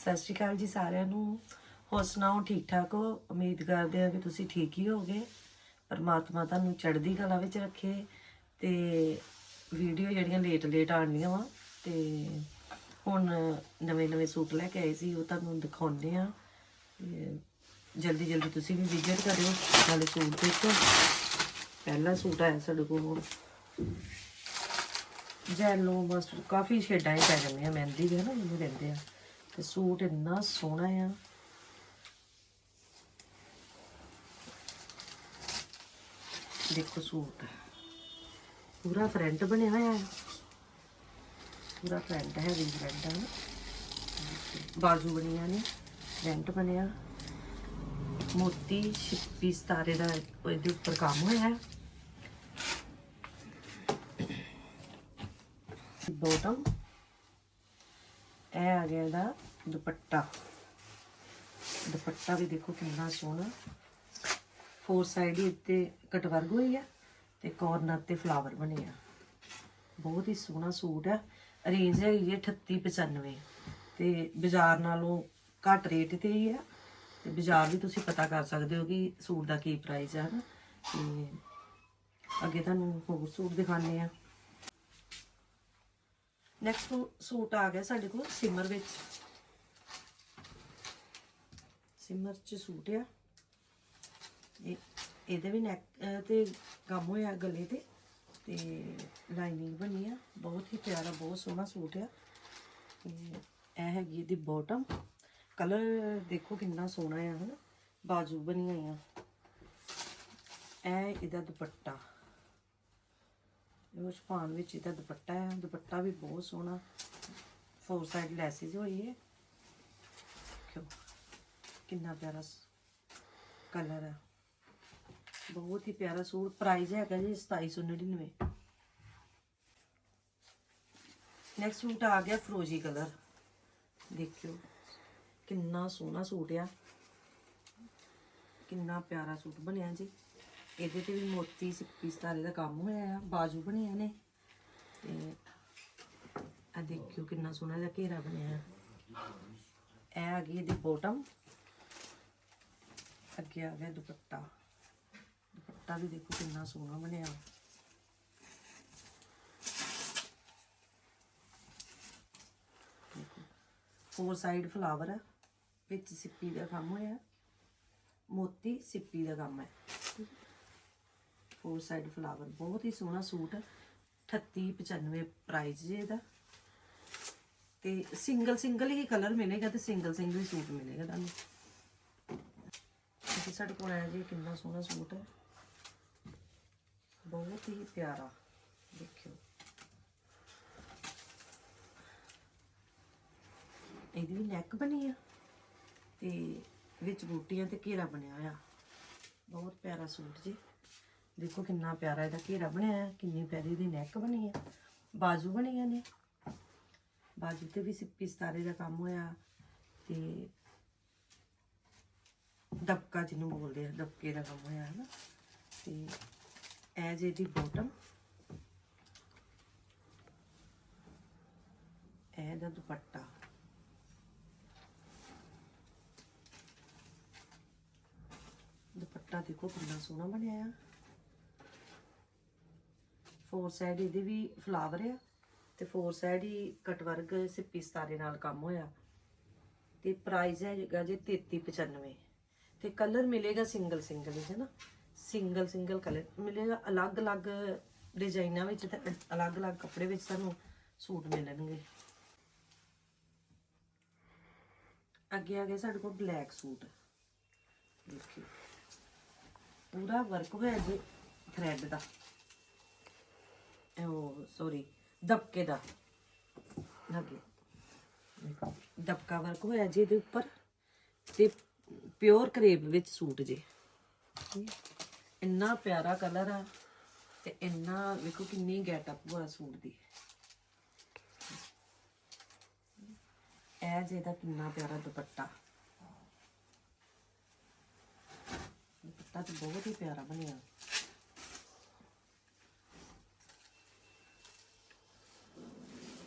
ਸਤਿ ਸ਼੍ਰੀ ਅਕਾਲ ਜੀ ਸਾਰਿਆਂ ਨੂੰ। ਹੋਰ ਸੁਣਾਓ, ਠੀਕ ਠਾਕ ਹੋ? ਉਮੀਦ ਕਰਦੇ ਹਾਂ ਕਿ ਤੁਸੀਂ ਠੀਕ ਹੀ ਹੋਗੇ ਪਰਮਾਤਮਾ ਤੁਹਾਨੂੰ ਚੜ੍ਹਦੀ ਕਲਾ ਵਿੱਚ ਰੱਖੇ ਤੇ ਵੀਡੀਓ ਜਿਹੜੀਆਂ ਲੇਟ ਲੇਟ ਆਉਣੀਆਂ ਵਾ ਤੇ ਹੁਣ ਨਵੇਂ ਨਵੇਂ ਸੂਟ ਲੈ ਕੇ ਆਏ ਸੀ, ਉਹ ਤੁਹਾਨੂੰ ਦਿਖਾਉਂਦੇ ਆ ਤੇ ਜਲਦੀ ਜਲਦੀ ਤੁਸੀਂ ਵੀ ਵਿਜ਼ਿਟ ਕਰਿਓ, ਨਾਲੇ ਸੂਟ ਦੇਖੋ। ਪਹਿਲਾ ਸੂਟ ਆਇਆ ਸਾਡੇ ਕੋਲ ਹੁਣ। ਜੈਲੋ ਮਸਟਰ, ਕਾਫੀ ਸ਼ੇਡਾਂ ਹੀ ਪੈ ਜਾਂਦੀਆਂ, ਮਹਿੰਦੀ ਦੇ ਨਾ ਮੈਨੂੰ ਕਹਿੰਦੇ ਆ। ਤੇ ਸੂਟ ਇੰਨਾ ਸੋਹਣਾ ਆ। ਦੇਖੋ ਸੂਟ। ਪੂਰਾ ਫਰੰਟ ਬਣਿਆ ਹੋਇਆ ਹੈ ਪੂਰਾ ਫਰੰਟ ਹੈ ਵੀ ਫਰੰਟ ਹੈ ਬਾਜ਼ੂ ਬਣੀਆਂ ਨੇ, ਫਰੰਟ ਬਣਿਆ। ਮੋਤੀ ਛਿੱਪੀ ਸਤਾਰੇ ਦਾ ਇਹਦੇ ਉੱਪਰ ਕੰਮ ਹੋਇਆ ਹੈ। ਬੋਟਮ ਇਹ ਆ ਗਿਆ ਇਹਦਾ ਦੁਪੱਟਾ। ਦੁਪੱਟਾ ਵੀ ਦੇਖੋ ਕਿੰਨਾ ਸੋਹਣਾ। ਫੋਰ ਸਾਈਡ ਹੀ ਉੱਤੇ ਕਟਵਰਗ ਹੋਈ ਆ ਤੇ ਕੋਰਨਰ ਤੇ ਫਲਾਵਰ ਬਣੇ ਆ। ਬਹੁਤ ਹੀ ਸੋਹਣਾ ਸੂਟ ਆ। ਰੇਂਜ ਹੈਗੀ ਹੈ 3895 ਤੇ ਬਾਜ਼ਾਰ ਨਾਲੋਂ ਘੱਟ ਰੇਟ ਤੇ ਹੀ ਆ। ਤੇ ਬਾਜ਼ਾਰ ਵੀ ਤੁਸੀਂ ਪਤਾ ਕਰ ਸਕਦੇ ਹੋ ਕਿ ਸੂਟ ਦਾ ਕੀ ਪ੍ਰਾਈਸ ਆ ਨਾ ਤੇ ਅੱਗੇ ਤੁਹਾਨੂੰ ਹੋਰ ਸੂਟ ਦਿਖਾਣੇ ਆ। ਨੈਕਸਟ ਸੂਟ ਆ ਗਿਆ ਸਾਡੇ ਕੋਲ ਸਿਮਰ ਵਿੱਚ। ਸਿਮਰ ਚ ਸੂਟ ਆ। ਇਹ ਇਹਦੇ ਵੀ ਨੈਕ ਤੇ ਕੰਮ ਹੋਇਆ ਗਲੇ ਤੇ ਤੇ ਲਾਈਨਿੰਗ ਬਣੀ ਆ। ਬਹੁਤ ਹੀ ਪਿਆਰਾ, ਬਹੁਤ ਸੋਹਣਾ ਸੂਟ ਆ। ਤੇ ਇਹ ਹੈਗੀ ਇਹਦੀ ਬਾਟਮ ਕਲਰ ਦੇਖੋ ਕਿੰਨਾ ਸੋਹਣਾ ਆ, ਹਨਾ? ਬਾਜੂ ਬਣੀਆਂ ਹੋਈਆਂ। ਇਹ ਇਹਦਾ ਦੁਪੱਟਾ। ਇਹ ਸ਼ਪਾਨ ਵਿੱਚ ਇਹਦਾ ਦੁਪੱਟਾ ਹੈ, ਦੁਪੱਟਾ ਵੀ ਬਹੁਤ ਸੋਹਣਾ। ਫੋਰ ਸਾਈਡ ਲੈਸਿਸ ਹੋਈ ਹੈ ਦੇਖੋ ਕਿੰਨਾ ਪਿਆਰਾ ਕਲਰ ਹੈ। ਬਹੁਤ ਹੀ ਪਿਆਰਾ ਸੂਟ ਪ੍ਰਾਈਸ ਹੈਗਾ ਜੀ 2799 ਨੈਕਸਟ ਸੂਟ ਆ ਗਿਆ ਫਰੋਜੀ ਕਲਰ ਦੇਖਿਓ, ਕਿੰਨਾ ਸੋਹਣਾ ਸੂਟ ਆ। ਕਿੰਨਾ ਪਿਆਰਾ ਸੂਟ ਬਣਿਆ ਜੀ। ਇਹਦੇ ਤੇ ਵੀ ਮੋਤੀ ਸਿੱਪੀ ਸਤਾਰੇ ਦਾ ਕੰਮ ਹੋਇਆ ਆ, ਬਾਜੂ ਬਣਿਆ ਨੇ। ਤੇ ਆ ਦੇਖਿਓ ਕਿੰਨਾ ਸੋਹਣਾ ਜਿਹਾ ਘੇਰਾ ਬਣਿਆ ਇਹ ਆ ਗਈ ਇਹਦੀ ਬੋਟਮ ਅੱਗੇ ਆ ਗਿਆ ਦੁਪੱਟਾ। ਦੁਪੱਟਾ ਵੀ ਦੇਖੋ ਕਿੰਨਾ ਸੋਹਣਾ ਬਣਿਆ। ਫੋਰ ਸਾਈਡ ਫਲਾਵਰ ਹੈ ਵਿੱਚ ਸਿੱਪੀ ਦਾ ਕੰਮ ਹੋਇਆ। ਮੋਤੀ ਸਿੱਪੀ ਦਾ ਕੰਮ ਹੈ। ਫੋਰ ਸਾਈਡ ਫਲਾਵਰ ਬਹੁਤ ਹੀ ਸੋਹਣਾ ਸੂਟ 3895 ਪ੍ਰਾਈਸ ਜੇ ਇਹਦਾ। ਤੇ ਸਿੰਗਲ ਸਿੰਗਲ ਹੀ ਕਲਰ ਮਿਲੇਗਾ ਤੇ ਸਿੰਗਲ ਸਿੰਗਲ ਹੀ ਸੂਟ ਮਿਲੇਗਾ ਤੁਹਾਨੂੰ। ਤੇ ਸਾਡੇ ਕੋਲ ਆਇਆ ਜੀ ਕਿੰਨਾ ਸੋਹਣਾ ਸੂਟ ਹੈ। ਬਹੁਤ ਹੀ ਪਿਆਰਾ, ਦੇਖਿਓ। ਇਹਦੀ ਵੀ ਨੈਕ ਬਣੀ ਆ ਤੇ ਵਿੱਚ ਬੂਟੀਆਂ ਤੇ ਘੇਰਾ ਬਣਿਆ ਹੋਇਆ। ਬਹੁਤ ਪਿਆਰਾ ਸੂਟ ਜੀ। ਦੇਖੋ ਕਿੰਨਾ ਪਿਆਰਾ ਇਹਦਾ ਘੇਰਾ ਬਣਿਆ ਹੈ, ਕਿੰਨੀ ਪਿਆਰੀ ਦੀ ਨੈਕ ਬਣੀ ਹੈ, ਬਾਜੂ ਬਣੀਆਂ ਨੇ ਬਾਜੂ ਤੇ ਵੀ ਸਿੱਪੀ ਸਤਾਰੇ ਦਾ ਕੰਮ ਹੋਇਆ ਤੇ ਦਬਕਾ ਜਿਹਨੂੰ ਬੋਲਦੇ ਆ, ਦਬਕੇ ਦਾ ਕੰਮ ਹੋਇਆ ਹੈ ਨਾ ਤੇ ਐਜ ਇਹਦੀ ਬੋਟਮ ਇਹਦਾ ਦੁਪੱਟਾ। ਦੁਪੱਟਾ ਦੇਖੋ ਕਿੰਨਾ ਸੋਹਣਾ ਬਣਿਆ ਆ। ਫੋਰ ਸਾਈਡ ਇਹਦੇ ਵੀ ਫਲਾਵਰ ਆ ਤੇ ਫੋਰ ਸਾਈਡ ਹੀ ਕਟ ਵਰਕ ਸਿੱਪੀ ਸਤਾਰੇ ਨਾਲ ਕੰਮ ਹੋਇਆ। ਤੇ ਪ੍ਰਾਈਸ ਹੈਗਾ ਜੇ 3395 ਤੇ ਕਲਰ ਮਿਲੇਗਾ ਸਿੰਗਲ ਸਿੰਗਲ ਹੀ ਹੈ ਨਾ ਸਿੰਗਲ ਸਿੰਗਲ ਕਲਰ ਮਿਲੇਗਾ ਅਲੱਗ-ਅਲੱਗ ਡਿਜ਼ਾਈਨਾਂ ਵਿੱਚ ਤੇ ਅਲੱਗ-ਅਲੱਗ ਕੱਪੜੇ ਵਿੱਚ ਤੁਹਾਨੂੰ ਸੂਟ ਮਿਲਣਗੇ। ਅੱਗੇ ਆ ਗਿਆ ਸਾਡੇ ਕੋਲ ਬਲੈਕ ਸੂਟ। ਦੇਖਿਓ। ਪੂਰਾ ਵਰਕ ਹੋਇਆ ਜੀ ਥ੍ਰੈਡ ਦਾ। ਉਹ ਸੌਰੀ ਦਬਕੇ ਦਾ। ਅੱਗੇ ਦੇਖੋ ਦਬਕਾ ਵਰਕ ਹੋਇਆ ਜੀ ਇਹਦੇ ਉੱਪਰ। ਤੇ ਪਿਓਰ ਕਰੇਬ ਵਿੱਚ ਸੂਟ ਜੇ। ਇੰਨਾ ਪਿਆਰਾ ਕਲਰ ਆ ਤੇ ਇੰਨਾ, ਵੇਖੋ ਕਿੰਨੀ ਗੈਟਅਪ ਹੋਇਆ ਸੂਟ ਦੀ। ਇਹ ਜਿਹਦਾ ਕਿੰਨਾ ਪਿਆਰਾ ਦੁਪੱਟਾ। ਦੁਪੱਟਾ ਤੇ ਬਹੁਤ ਹੀ ਪਿਆਰਾ ਬਣਿਆ।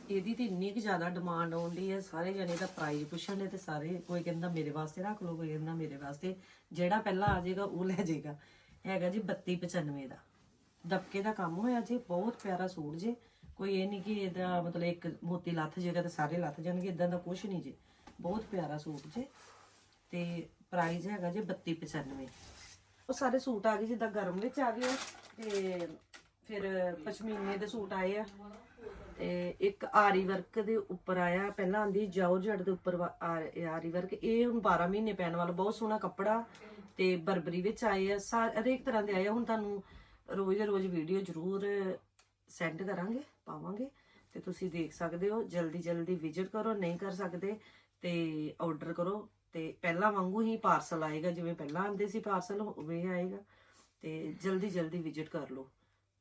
ਇਹਦੀ ਤੇ ਇੰਨੀ ਕਿ ਜ਼ਿਆਦਾ ਡਿਮਾਂਡ ਆਉਂਦੀ ਹੈ ਸਾਰੇ ਜਣੇ ਦਾ ਪ੍ਰਾਈਸ ਪੁੱਛਣ ਦੇ ਤੇ ਸਾਰੇ ਕੋਈ ਕਹਿੰਦਾ ਮੇਰੇ ਵਾਸਤੇ ਰੱਖ ਲਓ, ਕੋਈ ਕਹਿੰਦਾ ਮੇਰੇ ਵਾਸਤੇ। ਜਿਹੜਾ ਪਹਿਲਾਂ ਆ ਜਾਏਗਾ, ਉਹ ਲੈ ਜਾਏਗਾ। ਹੈਗਾ ਜੀ 3295 ਦਾ। ਦਬਕੇ ਦਾ ਕੰਮ ਹੋਇਆ ਜੀ, ਬਹੁਤ ਪਿਆਰਾ ਸੂਟ ਜੇ। ਕੋਈ ਇਹ ਨਹੀਂ ਕਿ ਇਹਦਾ ਮਤਲਬ ਇੱਕ ਮੋਤੀ ਲੱਥ ਜਾਏਗਾ ਤੇ ਸਾਰੇ ਲੱਥ ਜਾਣਗੇ ਇਦਾਂ ਦਾ ਕੁਝ ਨਹੀਂ ਜੀ। ਬਹੁਤ ਪਿਆਰਾ ਸੂਟ ਜੇ। ਤੇ ਪ੍ਰਾਈਸ ਹੈਗਾ ਜੀ 3295 ਉਹ ਸਾਰੇ ਸੂਟ ਆ ਗਏ, ਜਿੱਦਾਂ ਗਰਮ ਵਿੱਚ ਆ ਗਏ ਤੇ ਫਿਰ ਪਸ਼ਮੀਨੇ ਦੇ ਸੂਟ ਆਏ ਆ ਤੇ ਇੱਕ ਆਰੀ ਵਰਕ ਦੇ ਉੱਪਰ ਆਇਆ। ਪਹਿਲਾਂ ਆਂਦੀ ਜਾਰਜਟ ਦੇ ਉੱਪਰ ਵਾ- ਆਰੀ ਵਰਕ। ਇਹ ਹੁਣ 12 ਮਹੀਨੇ ਪੈਣ ਵਾਲਾ, ਬਹੁਤ ਸੋਹਣਾ ਕੱਪੜਾ ਤੇ ਬਰਬਰੀ ਵਿੱਚ ਆਏ ਆ। ਸਾ- ਹਰੇਕ ਤਰ੍ਹਾਂ ਦੇ ਆਏ ਆ। ਹੁਣ ਤੁਹਾਨੂੰ ਰੋਜ਼ ਰੋਜ਼ ਵੀਡੀਓ ਜ਼ਰੂਰ ਸੈਂਡ ਕਰਾਂਗੇ, ਪਾਵਾਂਗੇ ਤੇ ਤੁਸੀਂ ਦੇਖ ਸਕਦੇ ਹੋ। ਜਲਦੀ ਜਲਦੀ ਵਿਜ਼ਿਟ ਕਰੋ, ਨਹੀਂ ਕਰ ਸਕਦੇ ਤੇ ਆਰਡਰ ਕਰੋ। ਤੇ ਪਹਿਲਾਂ ਵਾਂਗੂ ਹੀ ਪਾਰਸਲ ਆਏਗਾ। ਜਿਵੇਂ ਪਹਿਲਾਂ ਆਉਂਦੇ ਸੀ ਪਾਰਸਲ, ਉਵੇਂ ਆਏਗਾ। ਤੇ ਜਲਦੀ ਜਲਦੀ ਵਿਜ਼ਿਟ ਕਰ ਲਓ।